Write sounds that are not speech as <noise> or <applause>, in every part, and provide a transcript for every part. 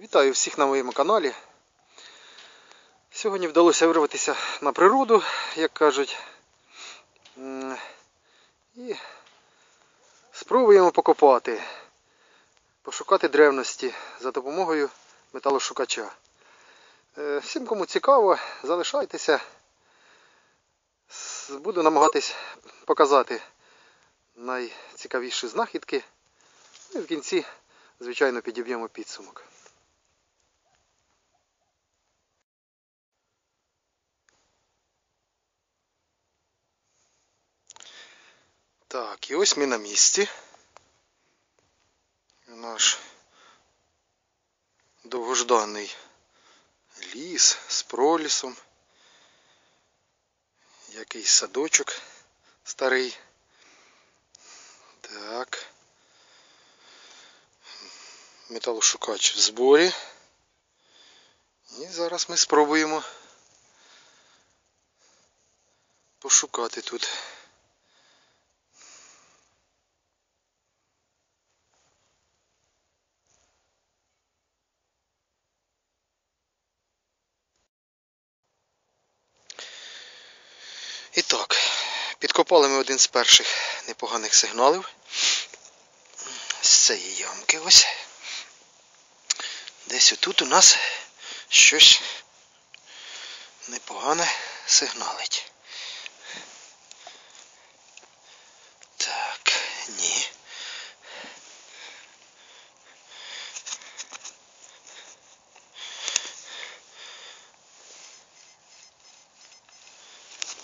Вітаю всіх на моєму каналі. Сьогодні вдалося вирватися на природу, як кажуть. І спробуємо покопати, пошукати древності за допомогою металошукача. Е, Всім, кому цікаво, залишайтеся. Буду намагатись показати найцікавіші знахідки. Ну І в кінці, звичайно, підіб'ємо підсумок. Так, і ось ми на місці. Наш довгожданий ліс з пролісом. Якийсь садочок старий. Так. Металошукач в зборі. І зараз ми спробуємо пошукати тут. І так, підкопали ми один з перших непоганих сигналів. З цієї ямки ось. Десь отут у нас щось непогане сигналить. Так, ні.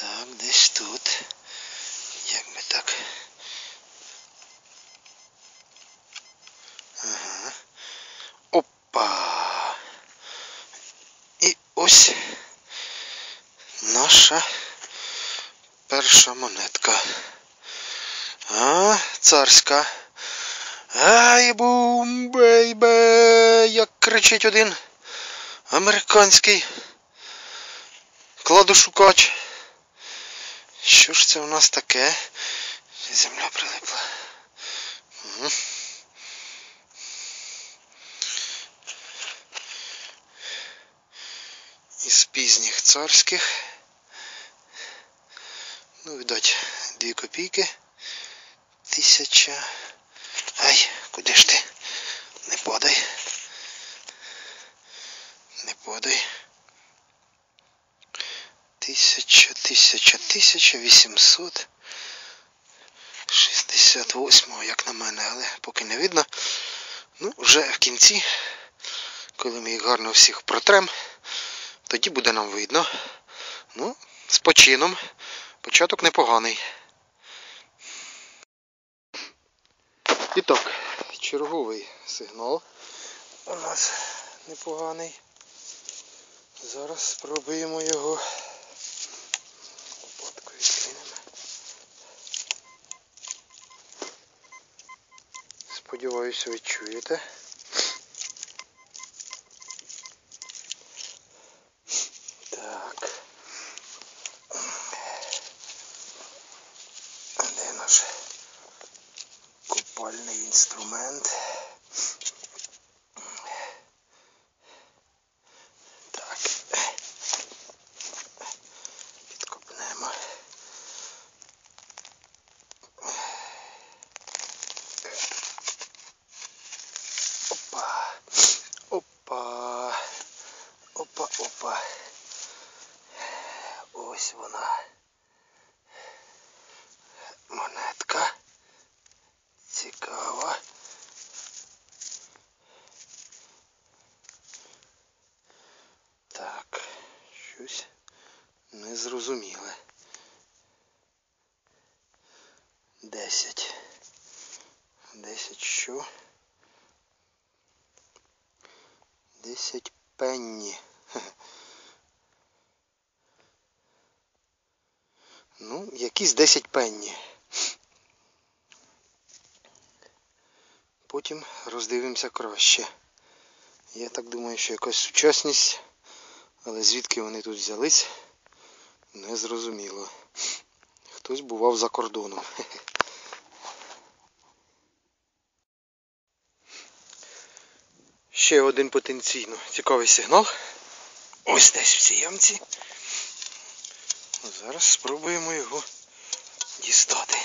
Так, десь тут. Як ми так. Ага. Опа. І ось наша перша монетка. А, царська. Ай, бум, бейбе, як кричить один американський кладошукач. Що ж це у нас таке? Земля прилипла. Мгм. Із пізніх царських. Ну, видать, дві копійки. Тисяча. Ай, куди ж ти? Не подай. Не подай. Тисяча, тисяча, тисяча, вісімсот. 68-го, як на мене, але поки не видно. Ну, вже в кінці, коли ми їх гарно всіх протрем, тоді буде нам видно. Ну, з почином. Початок непоганий. І так, черговий сигнал у нас непоганий. Зараз спробуємо його лопаткою відкинемо. Сподіваюся, ви чуєте. 10. 10 що? 10 пенні. <laughs> Ну, якісь 10 пенні. Потім роздивимося краще. Я так думаю, що якась сучасність, але звідки вони тут взялись, не зрозуміло. Хтось бував за кордоном. <laughs> ще один потенційно цікавий сигнал. Ось десь в цій ямці. Зараз спробуємо його дістати.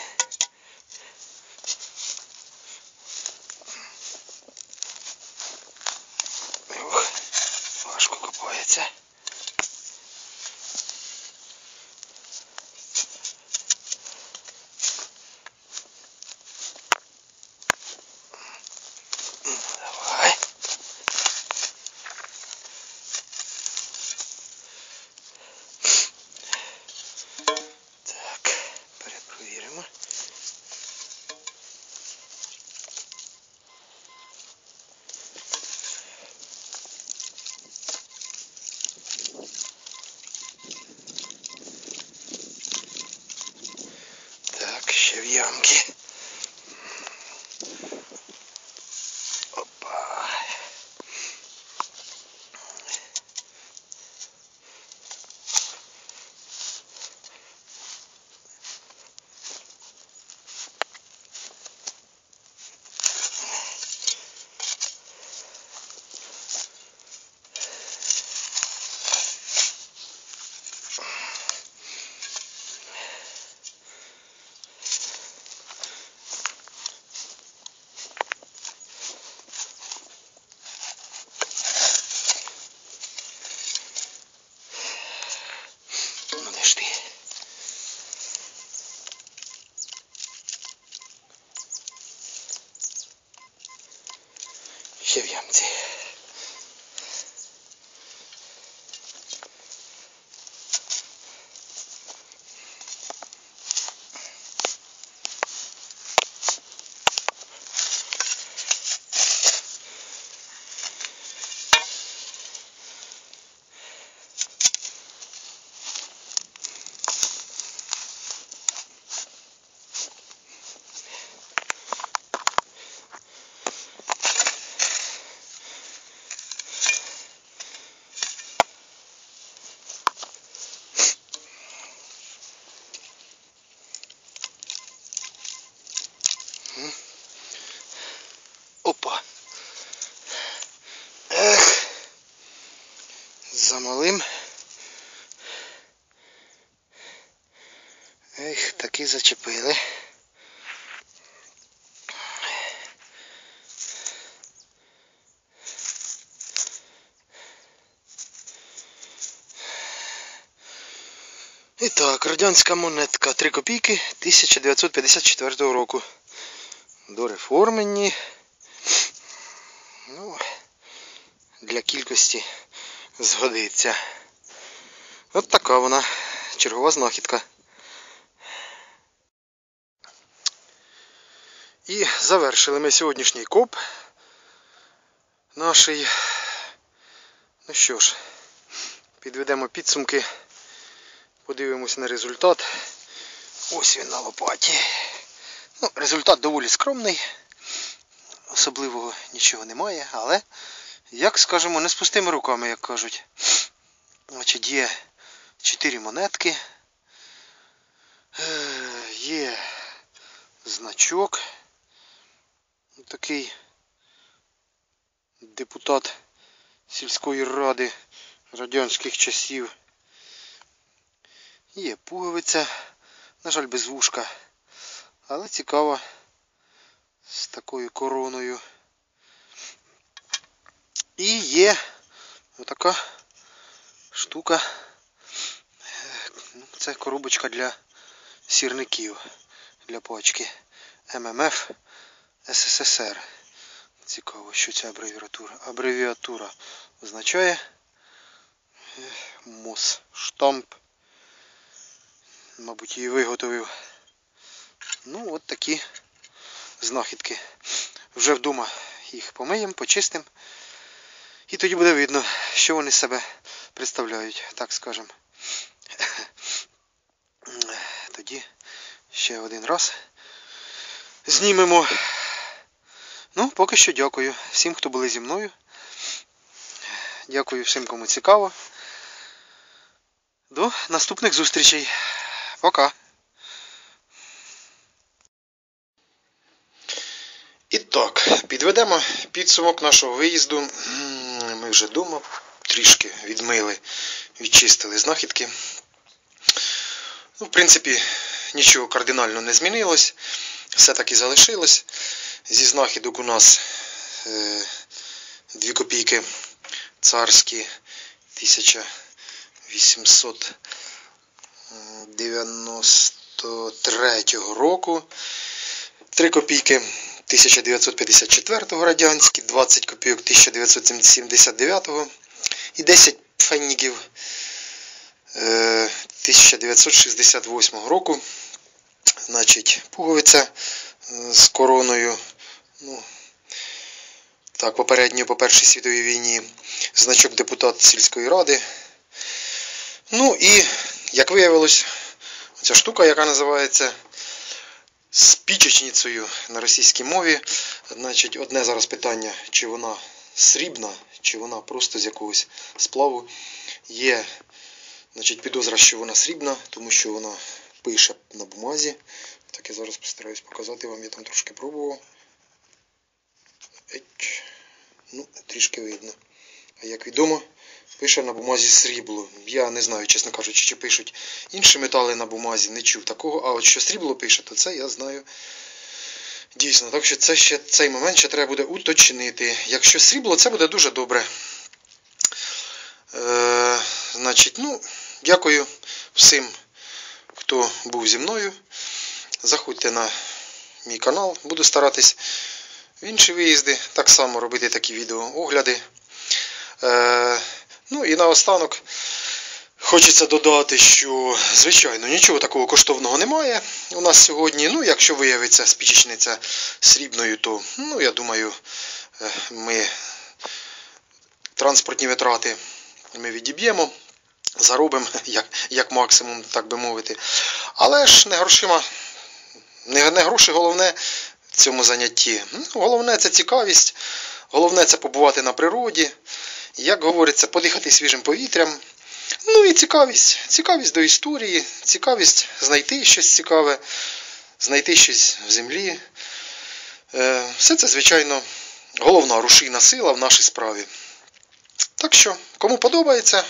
Ех, таки зачепили. І так, радянська монетка 3 копійки 1954 року. Дореформені. Ну, для кількості згодиться. От така вона чергова знахідка. І завершили ми сьогоднішній коп наший. Ну що ж, підведемо підсумки, подивимось на результат. Ось він на лопаті. Ну, результат доволі скромний. Особливого нічого немає, але, як скажемо, не з пустими руками, як кажуть. Значить, є 4 монетки. Е, Є значок. Такий депутат сільської ради радянських часів. Є пуговиця, на жаль, без вушка. Але цікаво з такою короною. І є отака штука. Ну, Це коробочка для сірників, для пачки ММФ СССР. Цікаво, що ця абревіатура. Абревіатура означає МОС штамп. Мабуть, її виготовив. Ну, от такі знахідки. Вже вдома їх помиємо, почистимо. І тоді буде видно, що вони себе представляють, так скажемо. Тоді ще один раз знімемо. Ну, поки що дякую всім, хто були зі мною. Дякую всім, кому цікаво. До наступних зустрічей. Пока. І так, підведемо. Підсумок нашого виїзду. Ми вже вдома трішки відмили, відчистили знахідки. Ну, в принципі, нічого кардинально не змінилось. Все так і залишилось. Зі знахідок у нас е, 2 копійки царські 1893 року. 3 копійки 1954 радянські, 20 копійок 1979 і 10 феннігів е, 1968 року. Значить, пуговиця е, з короною. Ну, так, попередньо по Першій світовій війні. Значок депутат сільської ради. Ну і, як виявилось, ця штука, яка називається спічечницею на російській мові. Значить, одне зараз питання, чи вона срібна, чи вона просто з якогось сплаву. Є значить, підозра, що вона срібна, тому що вона пише на бумазі. Так я зараз постараюсь показати вам, я там трошки пробував. Ну, трішки видно. А як відомо, пише на бумазі срібло. Я не знаю, чесно кажучи, чи пишуть інші метали на бумазі, не чув такого. А от що срібло пише, то це я знаю. Дійсно, так що це ще цей момент ще треба буде уточнити. Якщо срібло, це буде дуже добре. Е, Значить, ну, дякую всім, хто був зі мною. Заходьте на мій канал, буду старатись в інші виїзди так само робити такі відеоогляди. Е, ну і наостанок хочеться додати, що, звичайно, нічого такого коштовного немає у нас сьогодні. Ну, якщо виявиться спічечниця срібною, то, ну, я думаю, е, ми транспортні витрати ми відіб'ємо, заробимо <laughs> як, як максимум, так би мовити. Але ж не грошима, не, не гроші головне цьому занятті. Ну, головне це цікавість, головне це побувати на природі. Як говориться, подихати свіжим повітрям. Ну і цікавість. Цікавість до історії, цікавість знайти щось цікаве, знайти щось в землі. Е, Все це, звичайно, головна рушійна сила в нашій справі. Так що, кому подобається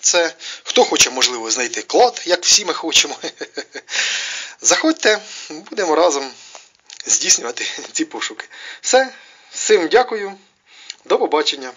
це, хто хоче, можливо, знайти клад, як всі ми хочемо. <laughs> Заходьте, будемо разом здійснювати ці пошуки. Все, всім дякую, до побачення.